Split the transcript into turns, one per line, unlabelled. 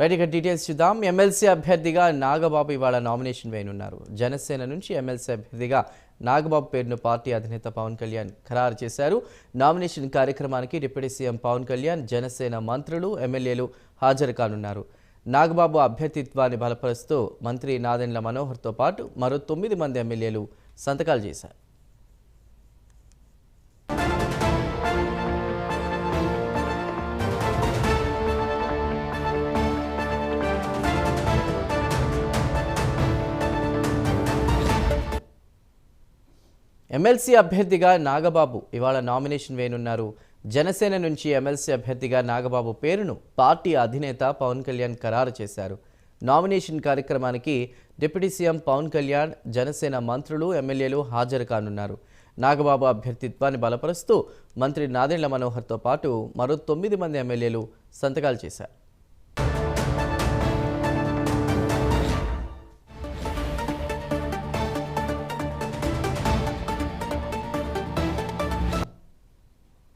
Right details చూద్దాం MLC అభ్యర్థిగా నాగబాబు ఇవాళ నామినేషన్ వేయనున్నారు. జనసేన నుంచి ఎమ్మెల్సీ అభ్యర్థిగా నాగబాబు పేరును పార్టీ అధినేత పవన్ కళ్యాణ్ ఖరారు చేశారు. నామినేషన్ కార్యక్రమానికి డిప్యూటీ సీఎం పవన్ కళ్యాణ్ జనసేన మంత్రులు ఎమ్మెల్యేలు హాజరు కానున్నారు. నాగబాబు అభ్యర్థిత్వాన్ని బలపరుస్తూ మంత్రి నాదెండ్ల మనోహర్తో పాటు మరో తొమ్మిది మంది ఎమ్మెల్యేలు సంతకాలు చేశారు. ఎమ్మెల్సీ అభ్యర్థిగా నాగబాబు ఇవాళ నామినేషన్ వేయనున్నారు. జనసేన నుంచి ఎమ్మెల్సీ అభ్యర్థిగా నాగబాబు పేరును పార్టీ అధినేత పవన్ కళ్యాణ్ ఖరారు చేశారు. నామినేషన్ కార్యక్రమానికి డిప్యూటీ సీఎం పవన్ కళ్యాణ్ జనసేన మంత్రులు ఎమ్మెల్యేలు హాజరు కానున్నారు. నాగబాబు అభ్యర్థిత్వాన్ని బలపరుస్తూ మంత్రి నాదెండ్ల మనోహర్తో పాటు మరో తొమ్మిది మంది ఎమ్మెల్యేలు సంతకాలు చేశారు.